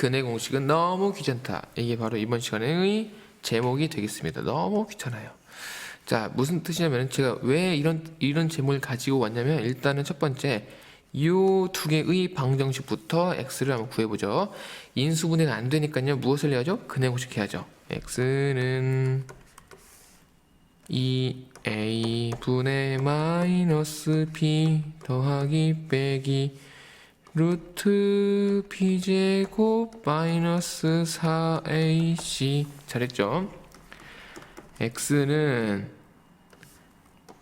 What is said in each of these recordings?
근의 공식은 너무 귀찮다. 이게 바로 이번 시간의 제목이 되겠습니다. 너무 귀찮아요. 자, 무슨 뜻이냐면 제가 왜 이런 이런 제목을 가지고 왔냐면 일단은 첫 번째 이두 개의 방정식부터 x를 한번 구해보죠. 인수분해가 안 되니까요. 무엇을 해야죠? 근의 공식 해야죠. x는 2a 분의 마이너스 b 더하기 빼기 루트 b제곱 마이너스 4ac 잘했죠? x는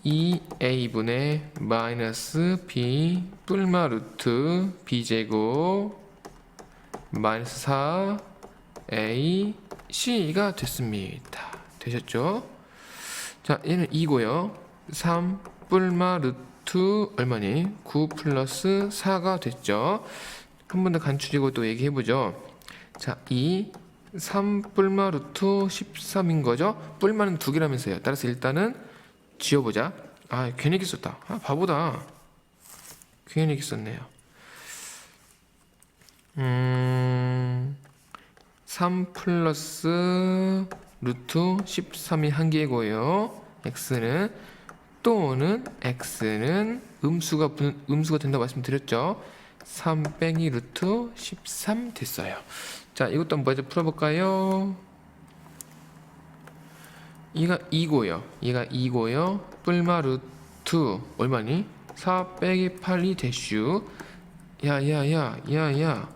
2a분의 마이너스 b 뿔마 루트 b제곱 마이너스 4ac가 됐습니다. 되셨죠? 자, 얘는 2고요. 3 뿔마 루트 얼마니? 9 플러스 4가 됐죠. 한 번 더 간추리고 또 얘기해 보죠. 자, 2 3 뿔마 루트 13인 거죠. 뿔마는 두 개라면서요. 따라서 일단은 지워 보자. 아, 괜히 썼다. 아, 바보다. 괜히 썼네요. 음. 3 플러스 루트 13이 한 개고요. x는 또는 x는 음수가 분- 음수가 된다고 말씀드렸죠. 3 빼기 루트 13 됐어요. 자, 이것도 한번 먼저 풀어볼까요? 얘가 2고요. 얘가 2고요. 뿔마 루트 얼마니? 4 빼기 8이 대슈. 야야야 야야.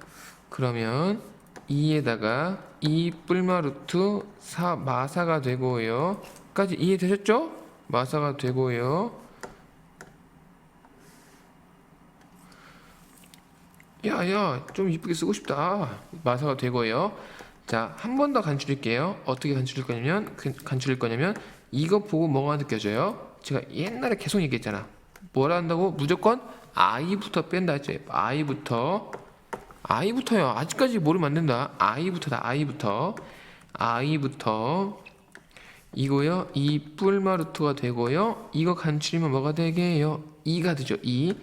그러면 2에다가 2 뿔마 루트 4 마사가 되고요. 까지 이해되셨죠? 마사가 되고요. 야야 좀 이쁘게 쓰고 싶다. 마사가 되고요. 자, 한 번 더 간추릴게요. 어떻게 간추릴 거냐면 그- 간추릴 거냐면 이거 보고 뭐가 느껴져요? 제가 옛날에 계속 얘기했잖아. 뭐라 한다고? 무조건 i부터 뺀다 했죠. i부터 i부터요. 아직까지 모르면 안 된다. i부터다. i부터 i부터 이거요. 이 뿔마 루트가 되고요. 이거 간추리면 뭐가 되게요? 2가 되죠. 2.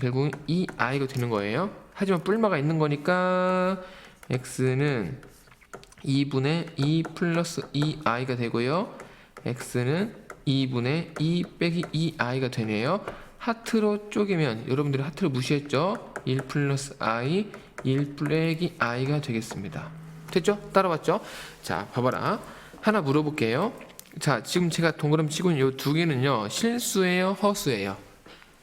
결국은 이 i가 되는 거예요. 하지만 뿔마가 있는 거니까 x는 2분의 2 플러스 2i가 되고요. x는 2분의 2 빼기 2i가 되네요. 하트로 쪼개면 여러분들이 하트를 무시했죠? 1 플러스 i, 1 빼기 i가 되겠습니다. 됐죠? 따라왔죠? 자, 봐봐라. 하나 물어볼게요. 자, 지금 제가 동그라미 치고 있는 이 두 개는요, 실수예요, 허수예요?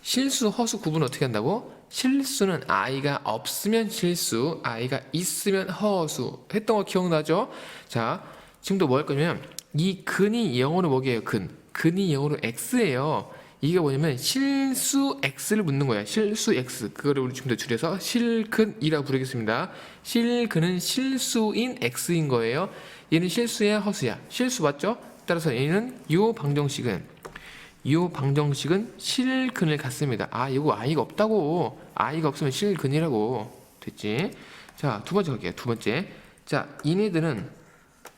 실수, 허수 구분 어떻게 한다고? 실수는 i가 없으면 실수, i가 있으면 허수. 했던 거 기억나죠? 자, 지금도 뭐 할 거냐면 이 근이 영어로 뭐게요? 근. 근이 영어로 x예요. 이게 뭐냐면 실수 x를 묻는 거야. 실수 x. 그거를 우리 지금부터 줄여서 실근이라고 부르겠습니다. 실근은 실수인 x인 거예요. 얘는 실수야, 허수야? 실수 맞죠? 따라서 얘는 요 방정식은 이 방정식은 실근을 갖습니다. 아, 이거 i가 없다고. i가 없으면 실근이라고. 됐지? 자, 두 번째 갈게요. 두 번째. 자, 이네들은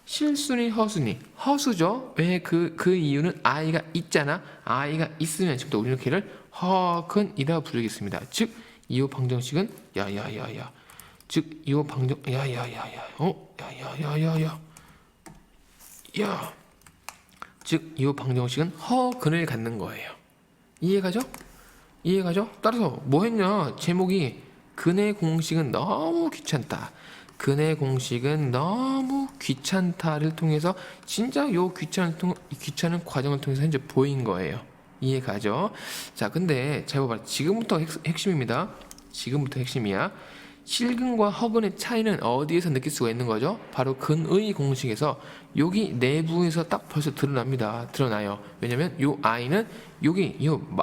실순이 허순이 허수죠. 왜그그 이유는 i가 있잖아. i가 있으면 지금부터 우리는 걔를 허근이라 부르겠습니다. 즉, 이호 방정식은 야야야야. 즉, 이호 방정 야야야야. 어? 야야야야야. 야. 즉, 이호 방정식은 허근을 갖는 거예요. 이해가죠? 이해가죠? 따라서 뭐 했냐? 제목이 근의 공식은 너무 귀찮다. 근의 공식은 너무 귀찮다를 통해서 진짜 요 귀찮은 통, 귀찮은 과정을 통해서 현재 보인 거예요. 이해가죠? 자, 근데 잘 봐봐. 지금부터 핵, 핵심입니다. 지금부터 핵심이야. 실근과 허근의 차이는 어디에서 느낄 수가 있는 거죠? 바로 근의 공식에서 여기 내부에서 딱 벌써 드러납니다. 드러나요. 왜냐면 요 i는 여기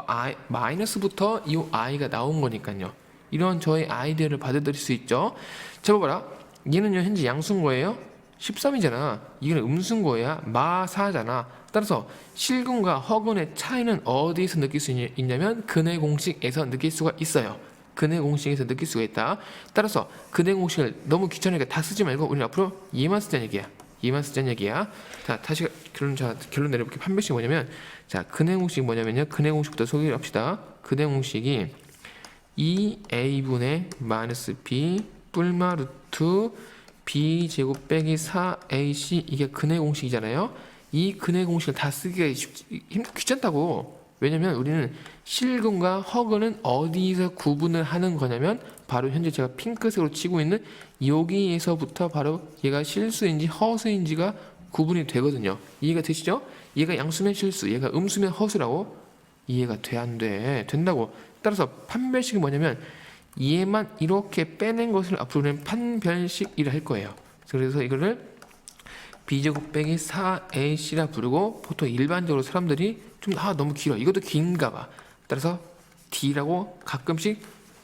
i- 마이너스부터 요 i가 나온 거니까요. 이런 저의 아이디어를 받아들일 수 있죠. 자, 봐봐라. 얘는요, 현재 양수인 거예요. 13이잖아. 이거는 음수인 거야. 마사잖아. 따라서 실근과 허근의 차이는 어디에서 느낄 수 있냐- 있냐면 근의 공식에서 느낄 수가 있어요. 근의 공식에서 느낄 수가 있다. 따라서 근의 공식을 너무 귀찮으니까 다 쓰지 말고 우리는 앞으로 얘만 쓰자는 얘기야. 얘만 쓰자는 얘기야. 자, 다시 결론 자 결론 내려볼게. 판별식 뭐냐면 자, 근의 공식 뭐냐면요. 근의 공식부터 소개를 합시다. 근의 공식이 2a분의 마이너스 b 뿔마 루트 b 제곱 빼기 4ac 이게 근의 공식이잖아요. 이 근의 공식을 다 쓰기가 쉽, 힘 귀찮다고. 왜냐면 우리는 실근과 허근은 어디서 구분을 하는 거냐면 바로 현재 제가 핑크색으로 치고 있는 여기에서부터 바로 얘가 실수인지 허수인지가 구분이 되거든요. 이해가 되시죠? 얘가 양수면 실수, 얘가 음수면 허수라고 이해가 돼 안 돼? 된다고. 따라서 판별식이 뭐냐면 얘만 이렇게 빼낸 것을 앞으로는 판별식이라 할 거예요. 그래서 이거를 b제곱 빼기 4ac라 부르고 보통 일반적으로 사람들이 좀 아 너무 길어 이것도 긴가 봐 따라서 d라고 가끔씩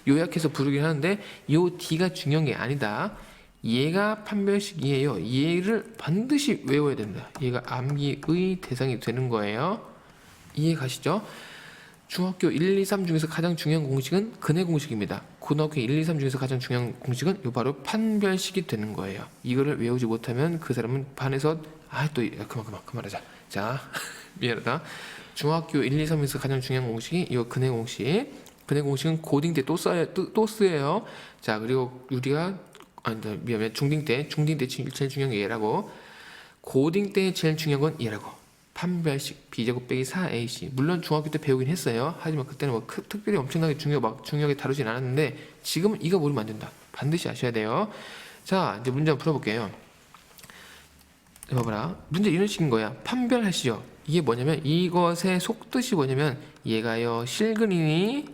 요약해서 부르긴 하는데 요 d가 중요한 게 아니다 얘가 판별식이에요 얘를 반드시 외워야 된다 얘가 암기의 대상이 되는 거예요 이해 가시죠? 중학교 1, 2, 3 중에서 가장 중요한 공식은 근해 공식입니다. 고등학교 1, 2, 3 중에서 가장 중요한 공식은 요 바로 판별식이 되는 거예요. 이거를 외우지 못하면 그 사람은 반에서 아 또 그만 그만 그만하자. 자 미안하다. 중학교 1, 2, 3에서 가장 중요한 공식이 이 근해 공식. 근해 공식은 고딩 때 또 써요 또, 또 쓰여요. 자 그리고 우리가 아니 미안해 중딩 때 중딩 때 제일 중요한 게 얘라고. 고딩 때 제일 중요한 건 얘라고. 판별식 b제곱 빼기 4ac 물론 중학교 때 배우긴 했어요 하지만 그때는 뭐 크- 특별히 엄청나게 중요 막 중요하게 다루진 않았는데 지금은 이거 모르면 안 된다 반드시 아셔야 돼요 자 이제 문제 한번 풀어볼게요 봐봐라. 문제 이런 식인 거야. 판별하시오. 이게 뭐냐면 이것의 속뜻이 뭐냐면 얘가요 실근이니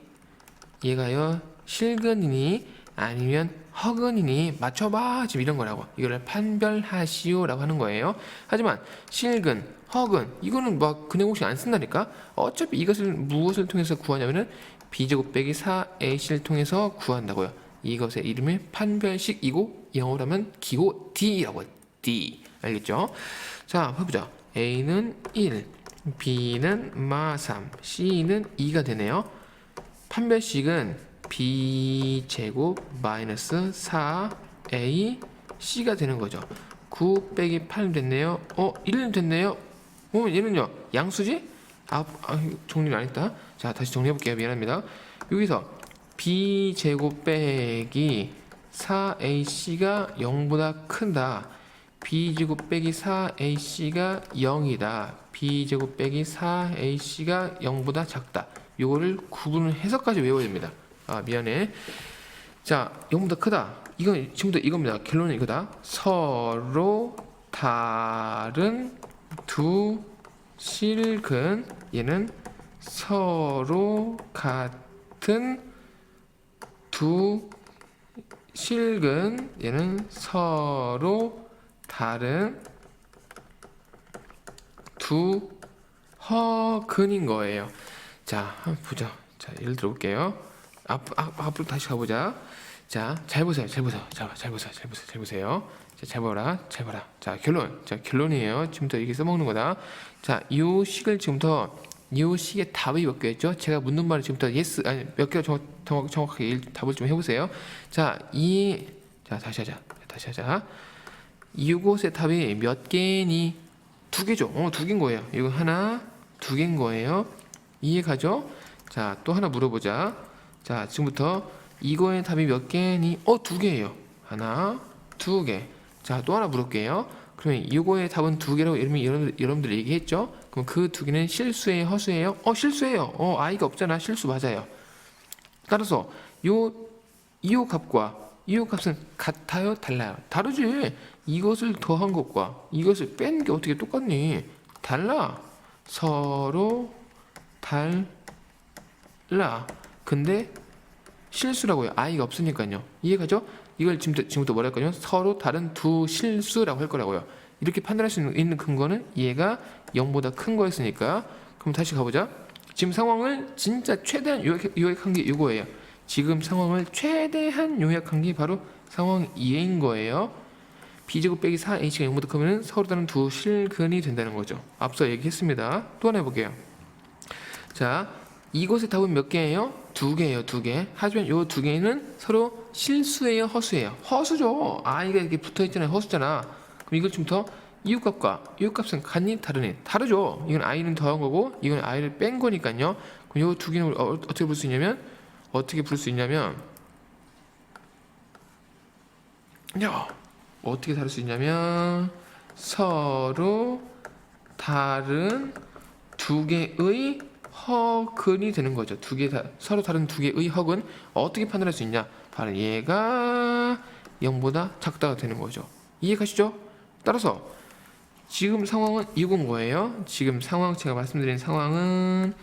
얘가요 실근이니 아니면 허근이니 맞춰봐. 지금 이런 거라고. 이거를 판별하시오라고 하는 거예요. 하지만 실근 허근 이거는 막 근해 공식 안 쓴다니까? 어차피 이것을 무엇을 통해서 구하냐면은 b제곱 빼기 4ac를 통해서 구한다고요. 이것의 이름이 판별식이고 영어로 하면 기호 D라고 D 알겠죠 자 해보자 A는 1 B는 마3 C는 2가 되네요 판별식은 b 제곱 마이너스 4a c가 되는 거죠. 9 빼기 8 됐네요. 어, 1은 됐네요. 어, 얘는요. 양수지? 아, 아 정리를 안 했다. 자, 다시 정리해 볼게요. 미안합니다. 여기서 b 제곱 빼기 4ac가 0보다 큰다. B 제곱 빼기 4ac가 0이다. b 제곱 빼기 4ac가 0보다 작다. 요거를 구분을 해서까지 외워야 됩니다. 아 미안해. 자 0보다 크다. 이건 지금부터 이겁니다. 결론은 이거다. 서로 다른 두 실근 얘는 서로 같은 두 실근 얘는 서로 다른 두 허근인 거예요. 자, 한번 보자. 자, 예를 들어볼게요. 앞, 앞, 앞으로 다시 가보자. 자, 잘 보세요. 잘 보세요. 자, 잘 보세요. 잘 보세요. 잘 보세요. 자, 잘 봐라. 잘 봐라. 자, 결론. 자, 결론이에요. 지금부터 이렇게 써먹는 거다. 자, 이 식을 지금부터 이 식의 답이 몇 개였죠? 제가 묻는 말을 지금부터 yes 아니 몇 개가 정확, 정확, 정확하게 일- 답을 좀 해보세요. 자, 이 자, 다시 하자. 다시 하자. 이곳의 답이 몇 개니? 두 개죠. 어, 두 개인 거예요. 이거 하나, 두 개인 거예요. 이해 가죠? 자, 또 하나 물어보자. 자, 지금부터 이거의 답이 몇 개니? 어, 두 개예요. 하나, 두 개. 자, 또 하나 물을게요. 그러면 이거의 답은 두 개라고 여러분, 여러분, 여러분들 얘기했죠? 그럼 그 두 개는 실수예요, 허수예요? 어, 실수예요. 어, 아이가 없잖아. 실수 맞아요. 따라서 요 이호 값과 이호 값은 같아요, 달라요? 다르지. 이것을 더한 것과 이것을 뺀 게 어떻게 똑같니? 달라. 서로 달라. 근데 실수라고요. 아이가 없으니까요. 이해가죠? 이걸 지금부터, 지금부터 할 거냐면 서로 다른 두 실수라고 할 거라고요. 이렇게 판단할 수 있는, 있는 근거는 얘가 0보다 큰 거였으니까. 그럼 다시 가보자. 지금 상황을 진짜 최대한 요약, 요약한 게 이거예요. 지금 상황을 최대한 요약한 게 바로 상황 2인 거예요. b제곱 빼기 4h가 0보다 크면 서로 다른 두 실근이 된다는 거죠. 앞서 얘기했습니다. 또 하나 해볼게요. 자, 이곳의 답은 몇 개예요? 두 개예요, 두 개. 하지만 요 두 개는 서로 실수예요, 허수예요? 허수죠. 아이가 이렇게 붙어 있잖아요, 허수잖아. 그럼 이걸 지금부터 이웃값과 이웃값은 같니 다르니? 다르죠. 이건 i는 더한 거고, 이건 i를 뺀 거니까요. 그럼 요 두 개는 어, 어떻게 볼 수 있냐면, 어떻게 부를 수 있냐면, 야, 어떻게 다룰 수 있냐면 서로 다른 두 개의 허근이 되는 거죠. 두 개 다 서로 다른 두 개의 허근 어떻게 판단할 수 있냐? 바로 얘가 0보다 작다가 되는 거죠. 이해가시죠? 따라서 지금 상황은 이건 뭐예요? 지금 상황 제가 말씀드린 상황은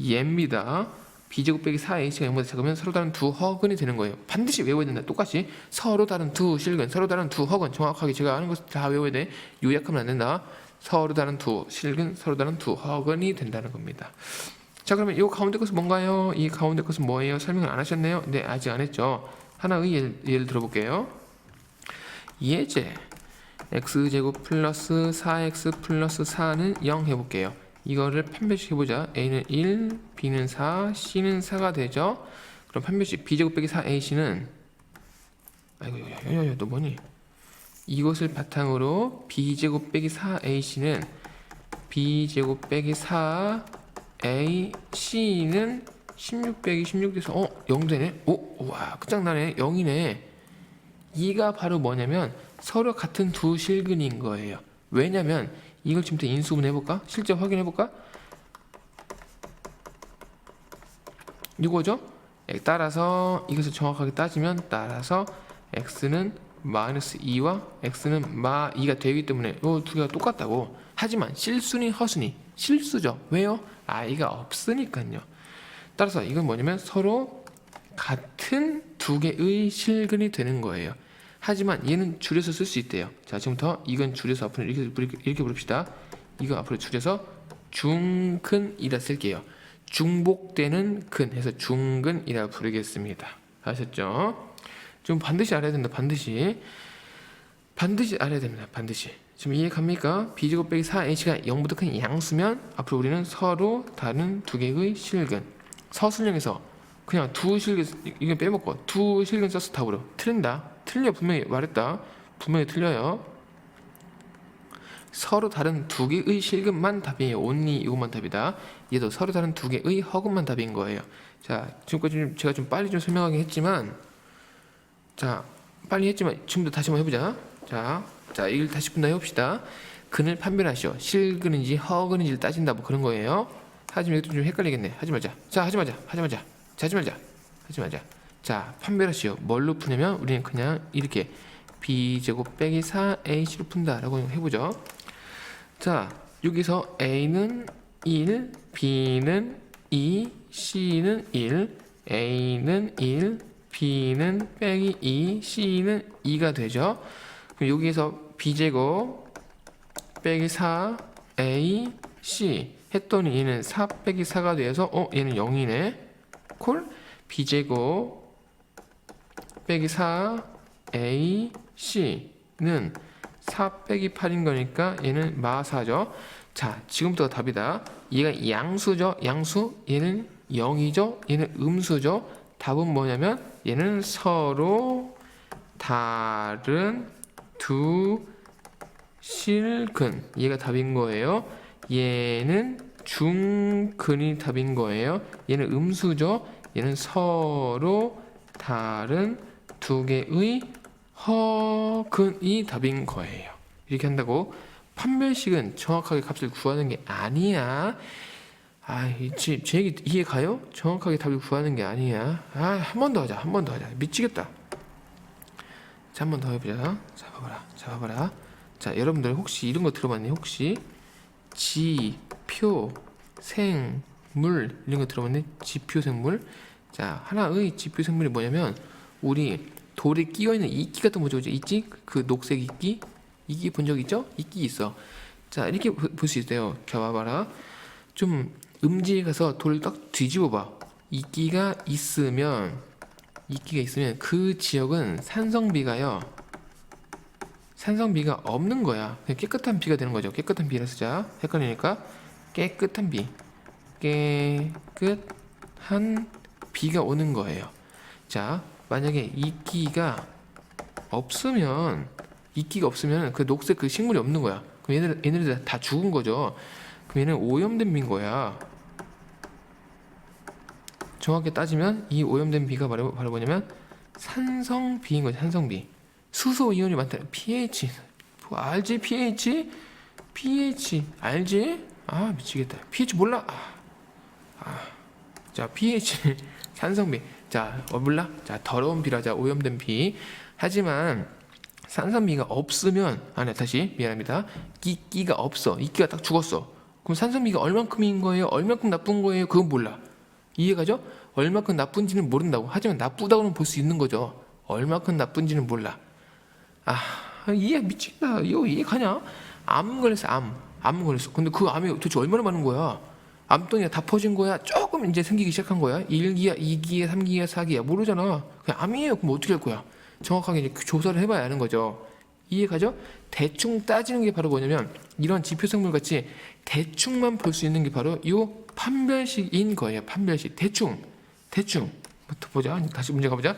얘입니다. B제곱 빼기 4h가 0보다 작으면 서로 다른 두 허근이 되는 거예요. 반드시 외워야 된다. 똑같이 서로 다른 두 실근, 서로 다른 두 허근 정확하게 제가 아는 것을 다 외워야 돼. 요약하면 안 된다. 서로 다른 두 실근, 서로 다른 두 허근이 된다는 겁니다. 자 그러면 이 가운데 것은 뭔가요? 이 가운데 것은 뭐예요? 설명을 안 하셨네요? 네 아직 안 했죠. 하나의 예를, 예를 들어볼게요. 예제 x제곱 플러스 4x 플러스 4는 0 해볼게요. 이거를 판별식 해보자. a는 1, b는 4, c는 4가 되죠. 그럼 판별식 b제곱 빼기 4ac는 아이고 야야야야 너 뭐니? 이것을 바탕으로 b제곱 빼기 4ac는 b제곱 빼기 4 a c는 16 빼기 16 돼서 어 0 되네. 오, 와 끝장나네. 0이네. 이가 바로 뭐냐면 서로 같은 두 실근인 거예요. 왜냐면 이걸 지금부터 인수분 해볼까? 실제 확인해 볼까? 이거죠? 에, 따라서 이것을 정확하게 따지면 따라서 x는 마이너스 2와 x는 마 2가 되기 때문에 이 두 개가 똑같다고. 하지만 실수니 허수니 실수죠. 왜요? i가 없으니까요. 따라서 이건 뭐냐면 서로 같은 두 개의 실근이 되는 거예요. 하지만 얘는 줄여서 쓸 수 있대요. 자, 지금부터 이건 줄여서 앞으로 이렇게 이렇게 부릅시다. 이거 앞으로 줄여서 중근이라 쓸게요. 중복되는 근 해서 중근이라 부르겠습니다. 아셨죠? 좀 반드시 알아야 된다. 반드시 반드시 알아야 됩니다. 반드시. 지금 이해 갑니까? b제곱 빼기 4h가 0보다 큰 양수면 앞으로 우리는 서로 다른 두 개의 실근 서술형에서 그냥 두 실근 이거 빼먹고 두 실근 써서 답으로 틀린다. 틀려 분명히 말했다. 분명히 틀려요. 서로 다른 두 개의 실근만 답이에요. 온리 이것만 답이다. 얘도 서로 다른 두 개의 허근만 답인 거예요. 자, 지금까지 좀 제가 좀 빨리 좀 설명하긴 했지만, 자, 빨리 했지만 지금부터 다시 한번 해보자. 자, 자, 이걸 다시 분다 해봅시다. 근을 판별하시오. 실근인지 허근인지를 따진다. 뭐 그런 거예요. 하지만 이것도 좀 헷갈리겠네. 하지 말자. 자, 하지 말자. 하지 말자. 자, 하지 말자. 하지 말자. 자, 판별하시오. 뭘로 푸냐면 우리는 그냥 이렇게 b제곱 빼기 4ac로 푼다라고 해보죠. 자, 여기서 a는 1, b는 2, c는 1, a는 1, b는 빼기 2, c는 2가 되죠. 그럼 여기에서 b제곱 빼기 4, a, c 했더니 얘는 4 빼기 4가 돼서 어 얘는 0이네. 콜 b제곱 빼기 4 a c는 4 빼기 8인 거니까 얘는 마사죠. 자, 지금부터 답이다. 얘가 양수죠. 양수. 얘는 0이죠. 얘는 음수죠. 답은 뭐냐면 얘는 서로 다른 두 실근. 얘가 답인 거예요. 얘는 중근이 답인 거예요. 얘는 음수죠. 얘는 서로 다른 두 개의 허근이 답인 거예요. 이렇게 한다고 판별식은 정확하게 값을 구하는 게 아니야. 아, 제, 제 얘기 이해 가요? 정확하게 답을 구하는 게 아니야. 아, 한 번 더 하자. 한 번 더 하자. 미치겠다. 자, 한 번 더 해보자. 자, 봐봐라. 자, 여러분들 혹시 이런 거 들어봤니? 혹시 지 표 생 물 이런 거 들어봤니? 지표 생물? 자, 하나의 지표 생물이 뭐냐면 우리 돌에 끼어 있는 이끼 같은 거 뭐죠? 있지? 그 녹색 이끼? 이끼 본 적 있죠? 이끼 있어. 자, 이렇게 볼 수 있어요. 자, 봐봐라. 좀 음지에 가서 돌을 딱 뒤집어 봐. 이끼가 있으면 이끼가 있으면 그 지역은 산성비가요. 산성비가 없는 거야. 그냥 깨끗한 비가 되는 거죠. 깨끗한 비라 쓰자. 헷갈리니까 깨끗한 비. 깨끗한 비가 오는 거예요. 자, 만약에 이끼가 없으면 이끼가 없으면 그 녹색 그 식물이 없는 거야. 그럼 얘네들 얘네들 다 죽은 거죠. 그럼 얘는 오염된 비인 거야. 정확히 따지면 이 오염된 비가 바로, 바로 뭐냐면 산성 비인 거죠. 산성 비. 수소 이온이 많다. pH. 뭐 알지? pH? pH 알지? 아 미치겠다. pH 몰라? 아, 아. 자 pH 산성 비. 자 어, 몰라? 자 더러운 비라자 오염된 비. 하지만 산성비가 없으면 아니 다시 미안합니다. 이끼가 없어. 이 끼가 딱 죽었어. 그럼 산성비가 얼만큼인 거예요? 얼만큼 나쁜 거예요? 그건 몰라. 이해가죠? 얼마큼 나쁜지는 모른다고. 하지만 나쁘다고는 볼 수 있는 거죠. 얼마큼 나쁜지는 몰라. 아, 이해 미친다. 이거 이해 가냐? 암 걸렸어, 암. 암 걸렸어. 근데 그 암이 도대체 얼마나 많은 거야? 암덩이가 다 퍼진 거야? 조금 이제 생기기 시작한 거야? 1기야, 2기야, 3기야, 4기야? 모르잖아. 그냥 암이에요. 그럼 어떻게 할 거야? 정확하게 이제 그 조사를 해봐야 하는 거죠. 이해가죠? 대충 따지는 게 바로 뭐냐면 이런 지표 생물 같이 대충만 볼 수 있는 게 바로 이 판별식인 거예요. 판별식. 대충. 대충. 보자. 다시 문제 가보자.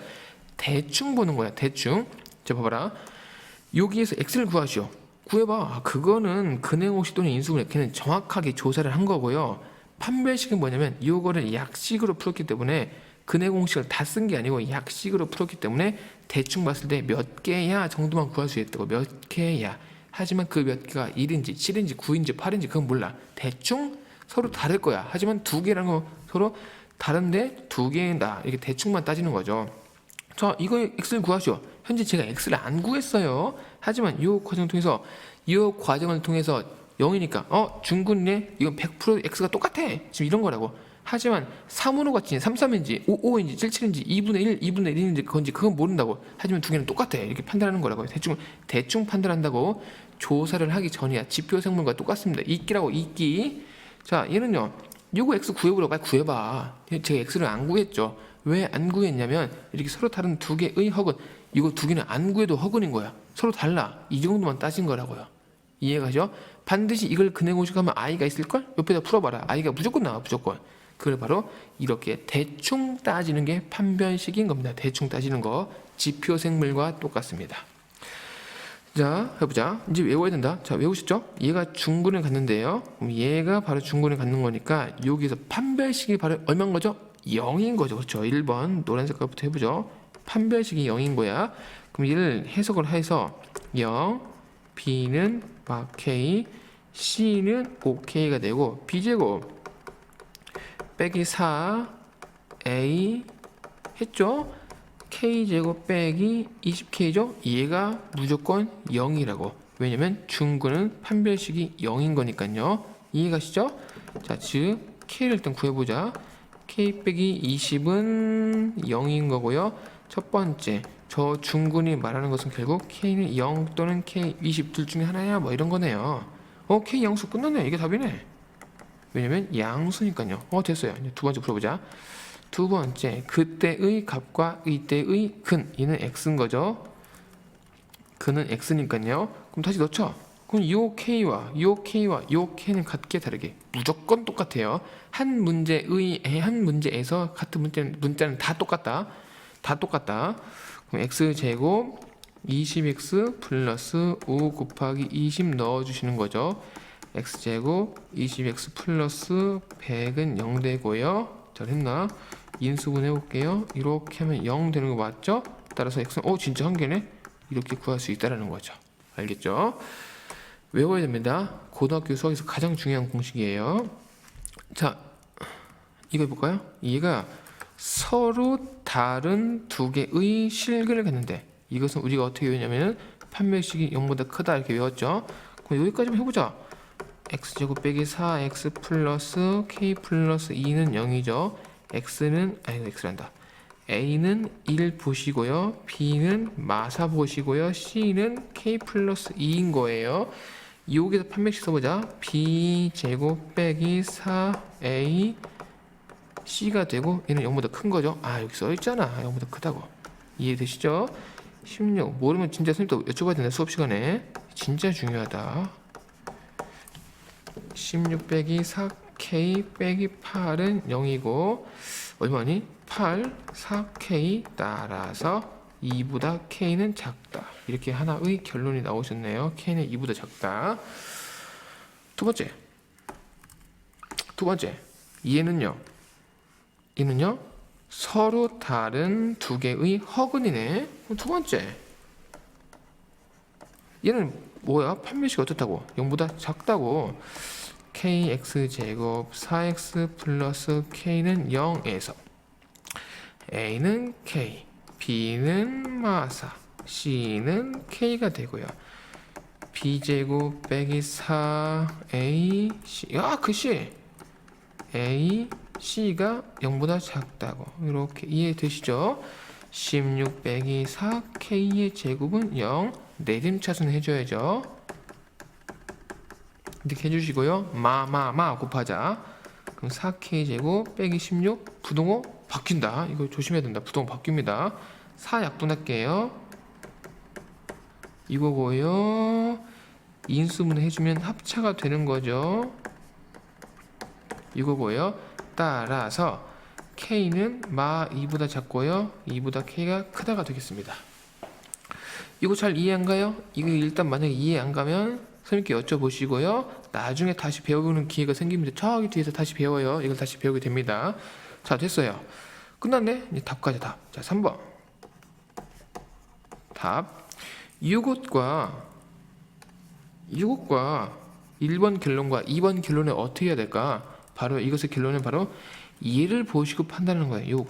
대충 보는 거야. 대충. 자, 봐봐라. 여기에서 x를 구하시오. 구해봐. 아, 그거는 근행옥식 또는 인수분해. 걔는 정확하게 조사를 한 거고요. 판별식은 뭐냐면 이거를 약식으로 풀었기 때문에 근해 공식을 다 쓴 게 아니고 약식으로 풀었기 때문에 대충 봤을 때 몇 개야 정도만 구할 수 있다고 몇 개야. 하지만 그 몇 개가 1인지 7인지 9인지 8인지 그건 몰라. 대충 서로 다를 거야. 하지만 두 개라는 거 서로 다른데 두 개다. 이렇게 대충만 따지는 거죠. 자 이거 x를 구하시오. 현재 제가 x를 안 구했어요. 하지만 이 과정을 통해서 이 과정을 통해서 0이니까 어 중근이네? 이건 100% x가 똑같아. 지금 이런 거라고. 하지만 3으로 같이 3, 3인지 5, 5인지 7, 7인지 2분의 1, 2분의 1인지 그건지 그건 모른다고. 하지만 두 개는 똑같아. 이렇게 판단하는 거라고. 대충 대충 판단한다고 조사를 하기 전이야. 지표 생물과 똑같습니다. 이끼라고 이끼. 자 얘는요. 요거 x 구해보라고. 빨리 구해봐. 제가 x를 안 구했죠. 왜 안 구했냐면 이렇게 서로 다른 두 개의 허근. 이거 두 개는 안 구해도 허근인 거야. 서로 달라. 이 정도만 따진 거라고요. 이해가죠? 반드시 이걸 근해공식하면 i가 있을걸? 옆에다 풀어봐라 i가 무조건 나와 무조건 그걸 바로 이렇게 대충 따지는 게 판별식인 겁니다. 대충 따지는 거 지표 생물과 똑같습니다. 자, 해보자. 이제 외워야 된다. 자, 외우셨죠? 얘가 중근을 갖는데요. 그럼 얘가 바로 중근을 갖는 거니까 여기서 판별식이 바로 얼마인 거죠? 0인 거죠. 그렇죠? 1번 노란 색깔부터 해보죠. 판별식이 0인 거야. 그럼 얘를 해석을 해서 0, B는 막 K, C는 5K가 되고 B제곱 빼기 4 a 했죠? k제곱 빼기 20k죠? 얘가 무조건 0이라고 왜냐면 중근은 판별식이 0인 거니까요 이해가시죠? 자, 즉 k를 일단 구해보자 k 빼기 20은 0인 거고요 첫 번째 저 중근이 말하는 것은 결국 k는 0 또는 k 20 둘 중에 하나야 뭐 이런 거네요 어 k 양수 끝났네 이게 답이네 왜냐면 양수니까요. 어 됐어요. 이제 두 번째 풀어보자. 두 번째 그때의 값과 이때의 근 이는 x인 거죠. 근은 x니까요. 그럼 다시 넣죠. 그럼 요 k와 요 k와 요 k는 같게 다르게 무조건 똑같아요. 한 문제의 한 문제에서 같은 문자는 문자는 다 똑같다. 다 똑같다. 그럼 x 제곱 20x 플러스 5 곱하기 20 넣어주시는 거죠. x제곱 20x 플러스 100은 0 되고요. 잘했나? 인수분 해볼게요. 이렇게 하면 0 되는 거 맞죠? 따라서 x는 어 진짜 한 개네? 이렇게 구할 수 있다라는 거죠. 알겠죠? 외워야 됩니다. 고등학교 수학에서 가장 중요한 공식이에요. 자, 이거 해볼까요? 얘가 서로 다른 두 개의 실근을 갖는데 이것은 우리가 어떻게 외우냐면 판별식이 0보다 크다 이렇게 외웠죠. 그럼 여기까지만 해보자. x제곱 빼기 4x 플러스 k 플러스 2는 0이죠. x는 아니 x란다. a는 1 보시고요. b는 마사 보시고요. c는 k 플러스 2인 거예요. 여기서 판별식 써보자. b 제곱 빼기 4a c가 되고 얘는 0보다 큰 거죠. 아 여기 써있잖아. 0보다 크다고. 이해되시죠? 16 모르면 진짜 선생님 또 여쭤봐야 된다 수업 시간에 진짜 중요하다. 16 빼기 4k 빼기 8은 0이고 얼마니? 8, 4k 따라서 2보다 k는 작다. 이렇게 하나의 결론이 나오셨네요. k는 2보다 작다. 두 번째. 두 번째. 얘는요. 얘는요. 서로 다른 두 개의 허근이네. 두 번째. 얘는 뭐야? 판매식 어떻다고? 0보다 작다고. kx 제곱 4x 플러스 k는 0에서 a는 k, b는 마사, c는 k가 되고요. b 제곱 빼기 4 a c 야 글씨 a c가 0보다 작다고 이렇게 이해되시죠? 16 빼기 4 k의 제곱은 0 내림차순 해줘야죠. 이렇게 해주시고요. 마, 마, 마 곱하자. 그럼 4k 제곱 빼기 16 부동호 바뀐다. 이거 조심해야 된다. 부동호 바뀝니다. 4 약분할게요. 이거고요. 인수분 해주면 합차가 되는 거죠. 이거고요. 따라서 k는 마 2보다 작고요. 2보다 k가 크다가 되겠습니다. 이거 잘 이해 안 가요? 이거 일단 만약에 이해 안 가면 선생님께 여쭤보시고요. 나중에 다시 배우는 기회가 생깁니다. 저기 뒤에서 다시 배워요. 이걸 다시 배우게 됩니다. 자, 됐어요. 끝났네. 이제 답까지 답. 자, 3번. 답. 이것과 이것과 1번 결론과 2번 결론을 어떻게 해야 될까? 바로 이것의 결론은 바로 얘를 보시고 판단하는 거예요.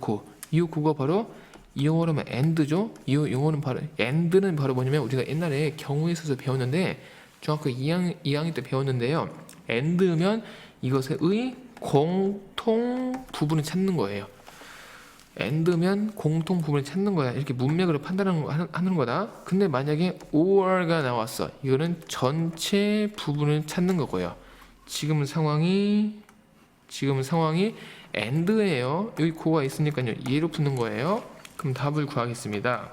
요코가 바로 이 용어로는 and죠. 이 용어는 바로 and는 바로 뭐냐면 우리가 옛날에 경우에 있어서 배웠는데 중학교 2학, 2학년 때 배웠는데요. and면 이것의 공통 부분을 찾는 거예요. and면 공통 부분을 찾는 거야. 이렇게 문맥으로 판단하는 거다. 근데 만약에 or가 나왔어. 이거는 전체 부분을 찾는 거고요. 지금 상황이 지금 상황이 and예요. 여기 고가 있으니까요. 얘로 푸는 거예요. 그럼 답을 구하겠습니다.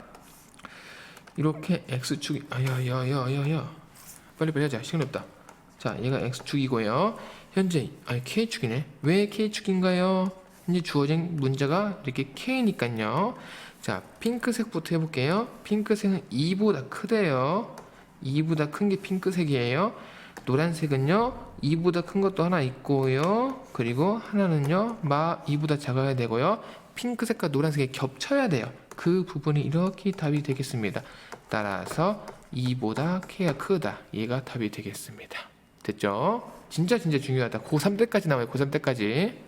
이렇게 x축이 아야야야야야 빨리 빨리 하자 시간 없다. 자 얘가 x축이고요. 현재 아니 k축이네. 왜 k축인가요? 현재 주어진 문제가 이렇게 k니까요. 자 핑크색부터 해볼게요. 핑크색은 2보다 크대요. 2보다 큰 게 핑크색이에요. 노란색은요 2보다 큰 것도 하나 있고요. 그리고 하나는요 마 2보다 작아야 되고요. 핑크색과 노란색이 겹쳐야 돼요. 그 부분이 이렇게 답이 되겠습니다. 따라서 2보다 K가 크다. 얘가 답이 되겠습니다. 됐죠? 진짜 진짜 중요하다. 고3 때까지 나와요. 고3 때까지.